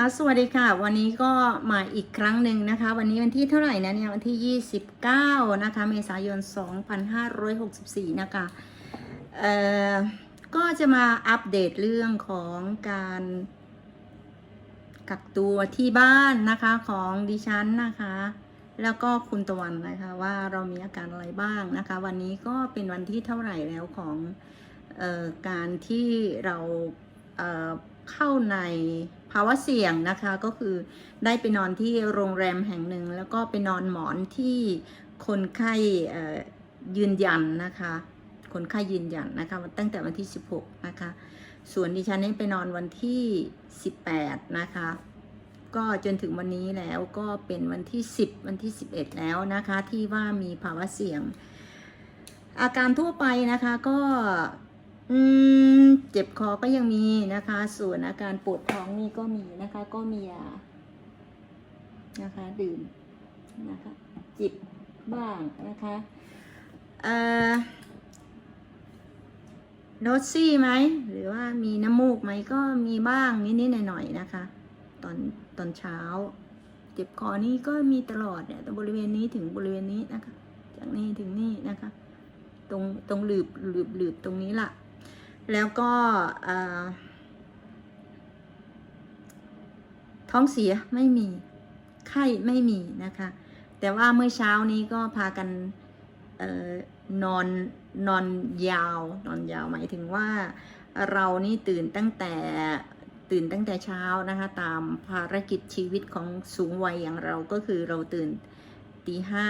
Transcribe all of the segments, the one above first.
ค่ะสวัสดีค่ะ วันนี้ก็มาอีกครั้งหนึ่งนะคะ วันนี้วันที่เท่าไหร่นะเนี่ยวันที่ 29 นะคะ เมษายน 2564 นะคะเอ่อก็จะมาอัปเดตเรื่องของการกักตัวที่บ้านนะคะของดิฉันนะคะ แล้วก็คุณตะวันนะคะว่าเรามีอาการอะไรบ้างนะคะ วันนี้ก็เป็นวันที่เท่าไหร่แล้วของออการที่เราเเข้าใน ภาวะเสี่ยงนะคะก็คือได้ไปนอนที่โรงแรมแห่งหนึ่ง แล้วก็ไปนอนหมอนที่คนไข้ยืนยันนะคะ คนไข้ยืนยันนะคะตั้งแต่วันที่ 16 นะคะ ส่วนดิฉันนี่ไปนอนวันที่ 18 นะคะ ก็จนถึงวันนี้แล้วก็เป็นวันที่ 10 วันที่ 11 แล้วนะคะ ที่ว่ามีภาวะเสี่ยง อาการทั่วไปนะคะก็ อืมเจ็บคอก็ยังมีนะคะ ส่วนอาการปวดท้องนี่ก็มีนะคะ ก็มียานะคะ ดื่มนะคะ จิบบ้างนะคะเอ่อโดสซี่ไหมหรือว่ามีน้ำมูกไหมก็มีบ้างนิดๆหน่อยๆนะคะ ตอนตอนเช้า เจ็บคอนี่ก็มีตลอดเนี่ยตรงบริเวณนี้ถึงบริเวณนี้นะคะ จากนี่ถึงนี่นะคะ ตรงตรงหลืบหลืบหลืบตรงนี้ล่ะ แล้วก็ท้องเสียไม่มีไข้ไม่มีนะคะ แต่ว่าเมื่อเช้านี้ก็พากันออนอนนอนยาวนอนยาวหมายถึงว่าเรานี่ตื่นตั้งแต่ตื่นตั้งแต่เช้านะคะ ตามภารกิจชีวิตของสูงวัยอย่างเราก็คือเราตื่นตีห้า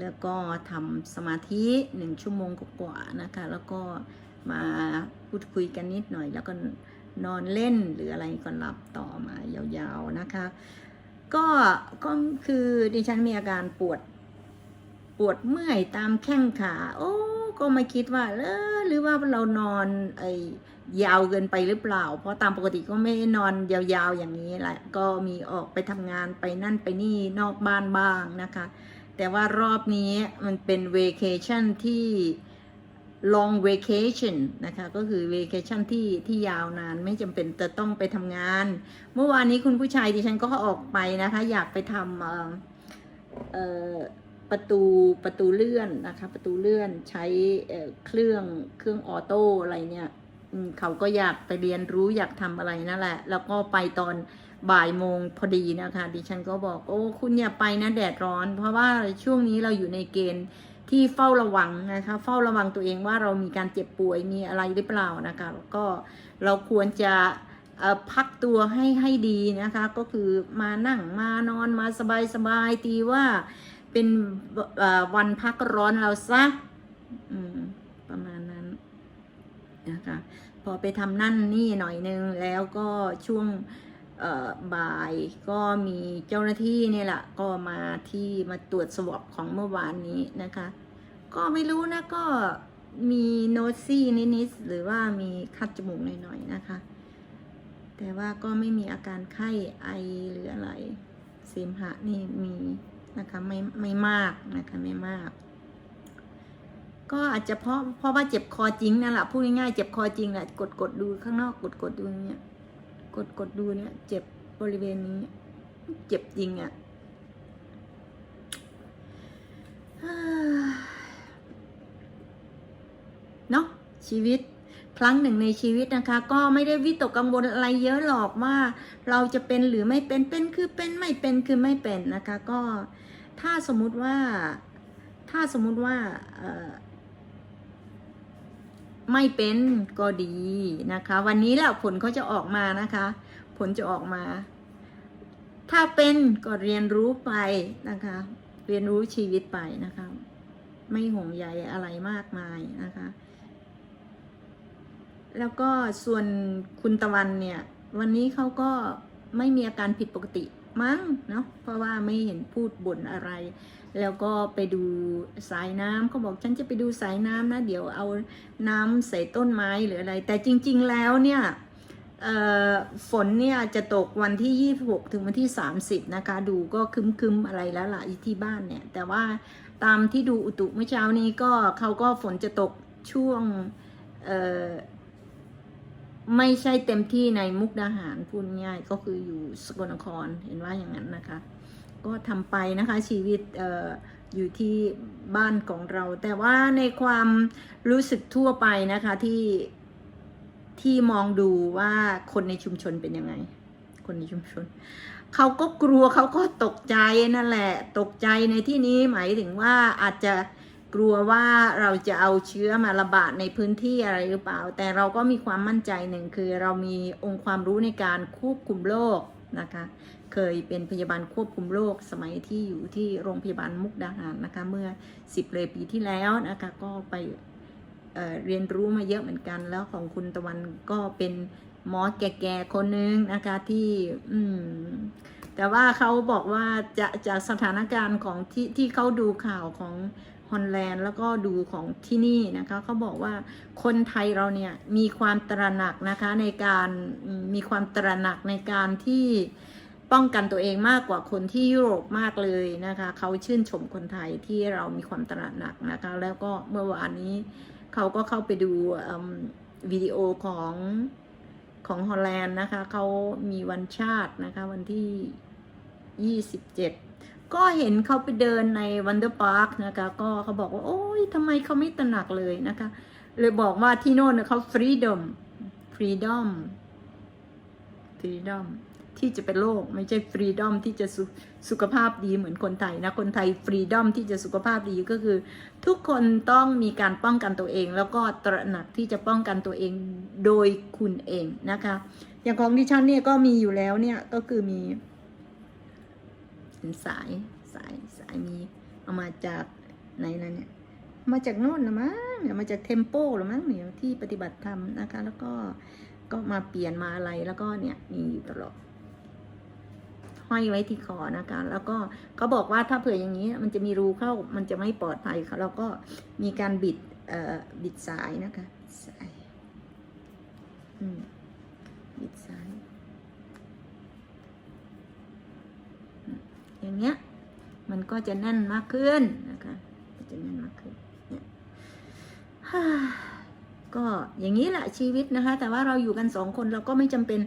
แล้วก็ทำสมาธิหนึ่งชั่วโมงกว่าๆนะคะ แล้วก็มาพูดคุยกันนิดหน่อย แล้วก็นอนเล่นหรืออะไรก็หลับต่อมายาวๆนะคะ ก็ก็คือดิฉันมีอาการปวดปวดเมื่อยตามแข้งขา โอ้ก็ไม่คิดว่าเออหรือว่าเรานอนไอยาวเกินไปหรือเปล่า เพราะตามปกติก็ไม่นอนยาวๆอย่างนี้แหละก็มีออกไปทำงานไปนั่นไปนี่นอกบ้านบ้างนะคะ แต่ว่ารอบนี้มันเป็น vacation ที่ long vacation นะคะ ก็คือ vacation ที่ที่ยาวนานไม่จำเป็นจะต้องไปทำงาน เมื่อวานนี้คุณผู้ชายดิฉันก็ออกไปนะคะ อยากไปทำประตูประตูเลื่อนนะคะ ประตูเลื่อนใช้เครื่องเครื่องออโต้อะไรเนี่ยเขาก็อยากไปเรียนรู้อยากทำอะไรนั่นแหละ แล้วก็ไปตอน บ่ายโมงพอดีนะคะ ดิฉันก็บอกโอ้คุณอย่าไปนะแดดร้อน เพราะว่าช่วงนี้เราอยู่ในเกณฑ์ที่เฝ้าระวังนะคะ เฝ้าระวังตัวเองว่าเรามีการเจ็บป่วยมีอะไรหรือเปล่านะคะแล้วก็เราควรจะพักตัวให้ให้ดีนะคะ ก็คือมานั่งมานอนมาสบายสบายๆตีว่าเป็นวันพักร้อนเราซะประมาณนั้นนะคะ พอไปทำนั่นนี่หน่อยนึงแล้วก็ช่วง บ่ายก็มีเจ้าหน้าที่เนี่ยแหละก็มาที่มาตรวจสวอปของเมื่อวานนี้นะคะ ก็ไม่รู้นะก็มีโนซี่นิดๆหรือว่ามีคัดจมูกหน่อยๆนะคะ แต่ว่าก็ไม่มีอาการไข้ไอหรืออะไรเสมหะนี่มีนะคะไม่ไม่มากนะคะไม่มาก ก็อาจจะเพราะเพราะว่าเจ็บคอจริงนั่นแหละพูดง่ายๆเจ็บคอจริงแหละกดกดดูข้างนอกกดกดดูเนี่ย กดกดดูเนี่ย เจ็บบริเวณนี้ เจ็บจริงอะ่ะเนาะชีวิตครั้งหนึ่งในชีวิตนะคะ ก็ไม่ได้วิตกกังวลอะไรเยอะหรอกว่า เราจะเป็นหรือไม่เป็นเป็นคือเป็นไม่เป็นคือไม่เป็นนะคะ ก็ถ้าสมมุติว่า ถ้าสมมุติว่าเอ ไม่เป็นก็ดีนะคะ วันนี้แหละผลเขาจะออกมานะคะ ผลจะออกมา ถ้าเป็นก็เรียนรู้ไปนะคะ เรียนรู้ชีวิตไปนะคะ ไม่ห่วงใยอะไรมากมายนะคะ แล้วก็ส่วนคุณตะวันเนี่ย วันนี้เขาก็ไม่มีอาการผิดปกติ มั้งเนาะเพราะว่าไม่เห็นพูดบ่นอะไร แล้วก็ไปดูสายน้ำเขาบอกฉันจะไปดูสายน้ำนะ เดี๋ยวเอาน้ำใส่ต้นไม้หรืออะไร แต่จริง ๆแล้วเนี่ยฝนเนี่ยจะตกวันที่ 26 ถึงวันที่ 30 นะคะ ดูก็คึมๆอะไรแล้วล่ะที่บ้านเนี่ย แต่ว่าตามที่ดูอุตุเมื่อเช้านี้ก็เขาก็ฝนจะตกช่วง ไม่ใช่เต็มที่ในมุกดาหารพูดง่ายก็คืออยู่สกลนครเห็นว่าอย่างนั้นนะคะ ก็ทำไปนะคะชีวิตอออยู่ที่บ้านของเรา แต่ว่าในความรู้สึกทั่วไปนะคะที่ที่มองดูว่าคนในชุมชนเป็นยังไง คนในชุมชนเขาก็กลัวเขาก็ตกใจนั่นแหละ ตกใจในที่นี้หมายถึงว่าอาจจะ กลัวว่าเราจะเอาเชื้อมาระบาดในพื้นที่อะไรหรือเปล่า แต่เราก็มีความมั่นใจหนึ่งคือเรามีองค์ความรู้ในการควบคุมโรคนะคะ เคยเป็นพยาบาลควบคุมโรคสมัยที่อยู่ที่โรงพยาบาลมุกดาหารนะคะเมื่อ 10เลยปีที่แล้วนะคะก็ไปเเรียนรู้มาเยอะเหมือนกัน แล้วของคุณตะวันก็เป็นหมอแก่ๆคนนึงนะคะที่อืมแต่ว่าเขาบอกว่าจะจากสถานการณ์ของที่ที่เขาดูข่าวของ ฮอลแลนด์แล้วก็ดูของที่นี่นะคะเขาบอกว่าคนไทยเราเนี่ยมีความตระหนักนะคะในการมีความตระหนักในการที่ป้องกันตัวเองมากกว่าคนที่ยุโรปมากเลยนะคะเขาชื่นชมคนไทยที่เรามีความตระหนักนะคะ แล้วก็เมื่อวานนี้เขาก็เข้าไปดูวิดีโอของของฮอลแลนด์นะคะเขามีวันชาตินะคะวันที่ 27 ก็เห็นเขาไปเดินในวันเดอร์พาร์คนะคะก็เขาบอกว่า โอ้ยทำไมเขาไม่ตระหนักเลยนะคะ เลยบอกว่าที่โน่นเขาฟรีดอมฟรีดอมฟรีดอมที่จะเป็นโลกไม่ใช่ฟรีดอมที่จะสุสุขภาพดีเหมือนคนไทยนะ คนไทยฟรีดอมที่จะสุขภาพดีก็คือ ทุกคนต้องมีการป้องกันตัวเอง แล้วก็ตระหนักที่จะป้องกันตัวเองโดยคุณเองนะคะ อย่างของดิฉันเนี่ยก็มีอยู่แล้วเนี่ยก็คือมี เป็นสายสายสายมี เอามาจากไหนนะเนี่ย มาจากโน่นละมั้งเนี่ยมาจากเทมโปละมั้งเนี่ยที่ปฏิบัติธรรมนะคะ แล้วก็ก็มาเปลี่ยนมาอะไรแล้วก็เนี่ยมีอยู่ตลอดห้อยไว้ที่คอนะคะแล้วก็เขาบอกว่าถ้าเผื่ออย่างนี้มันจะมีรูเข้ามันจะไม่ปลอดภัยค่ะแล้วก็มีการบิดเอ่อบิดสายนะคะสายอืมบิดสาย อย่างเงี้ย มันก็จะแน่นมากขึ้นนะคะก็จะแน่นมากขึ้นเนี่ยก็อย่างนี้แหละชีวิตนะคะ แต่ว่าเราอยู่กันสองคนเราก็ไม่จำเป็น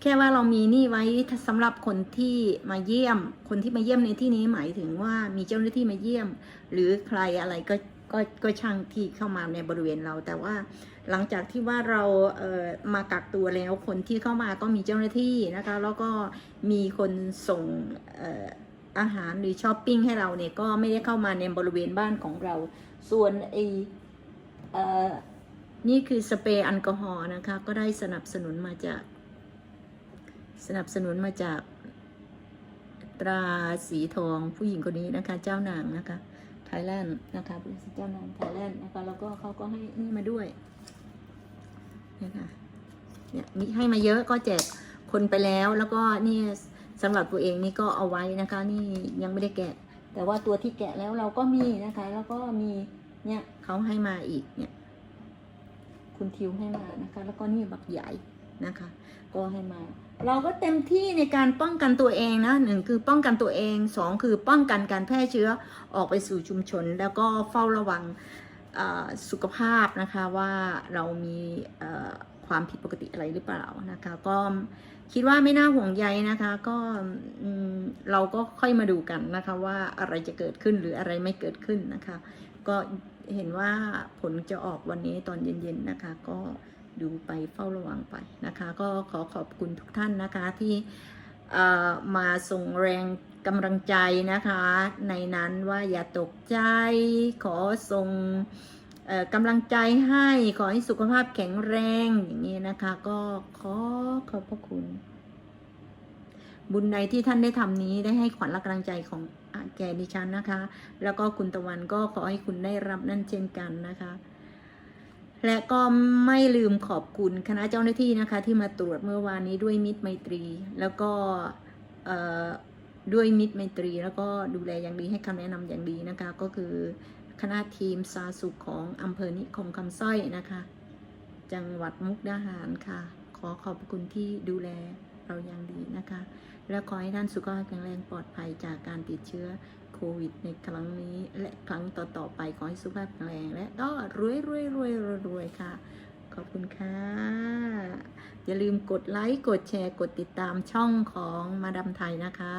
แค่ว่าเรามีนี่ไว้สำหรับคนที่มาเยี่ยม คนที่มาเยี่ยมในที่นี้หมายถึงว่ามีเจ้าหน้าที่มาเยี่ยม หรือใครอะไรก็ก็ก็ช่างที่เข้ามาในบริเวณเรา แต่ว่าหลังจากที่ว่าเราเอ่อมากักตัวแล้วคนที่เข้ามาก็มีเจ้าหน้าที่นะคะ แล้วก็มีคนส่งเอ่อ อาหารหรือช้อปปิ้งให้เราเนี่ยก็ไม่ได้เข้ามาในบริเวณบ้านของเรา ส่วนไอเอ่อนี่คือสเปรย์แอลกอฮอล์นะคะ ก็ได้สนับสนุนมาจาก สนับสนุนมาจากตราสีทองผู้หญิงคนนี้นะคะ เจ้านางนะคะไทยแลนด์นะคะเป็นเจ้านางไทยแลนด์นะคะแล้วก็เขาก็ให้นี่มาด้วยนะคะเนี่ยมีให้มาเยอะก็แจกคนไปแล้วแล้วก็นี่ สำหรับตัวเองนี่ก็เอาไว้นะคะ นี่ยังไม่ได้แกะ แต่ว่าตัวที่แกะแล้วเราก็มีนะคะ แล้วก็มีเนี่ยเขาให้มาอีกเนี่ย คุณทิวให้มานะคะ แล้วก็นี่บักใหญ่นะคะ ก็ให้มา เราก็เต็มที่ในการป้องกันตัวเองนะหนึ่งคือป้องกันตัวเองสองคือป้องกันการแพร่เชื้อออกไปสู่ชุมชน แล้วก็เฝ้าระวังสุขภาพนะคะว่าเรามีความผิดปกติอะไรหรือเปล่านะคะก็ คิดว่าไม่น่าห่วงใยนะคะ ก็เราก็ค่อยมาดูกันนะคะ ว่าอะไรจะเกิดขึ้นหรืออะไรไม่เกิดขึ้นนะคะ ก็เห็นว่าผลจะออกวันนี้ตอนเย็นๆนะคะ ก็ดูไปเฝ้าระวังไปนะคะ ก็ขอขอบคุณทุกท่านนะคะที่มาส่งแรงกำลังใจนะคะ ในนั้นว่าอย่าตกใจขอส่ง กำลังใจให้ขอให้สุขภาพแข็งแรงอย่างนี้นะคะ ก็ขอขอบพระคุณ บุญใดที่ท่านได้ทำนี้ได้ให้ขวัญและกำลังใจของแก่ดิฉันนะคะ แล้วก็คุณตะวันก็ขอให้คุณได้รับนั่นเช่นกันนะคะ และก็ไม่ลืมขอบคุณคณะเจ้าหน้าที่นะคะ ที่มาตรวจเมื่อวานนี้ด้วยมิตรไมตรี แล้วก็ด้วยมิตรไมตรี แล้วก็ดูแลอย่างดีให้คำแนะนำอย่างดีนะคะ ก็คือ คณะทีมสาสุขของอำเภอนิคมคำสร้อยนะคะ จังหวัดมุกดาหารค่ะ ขอขอบคุณที่ดูแลเราอย่างดีนะคะ และขอให้ท่านสุขภาพแข็งแรงปลอดภัยจากการติดเชื้อโควิดในครั้งนี้และครั้งต่อๆไปขอให้สุขภาพแข็งแรงและก็รวยรวยรวยรวยรวยค่ะ ขอบคุณค่ะ อย่าลืมกดไลค์ กดแชร์ กดติดตามช่องของมาดามไทยนะคะ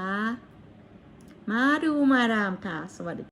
มาดูมาดามค่ะ สวัสดี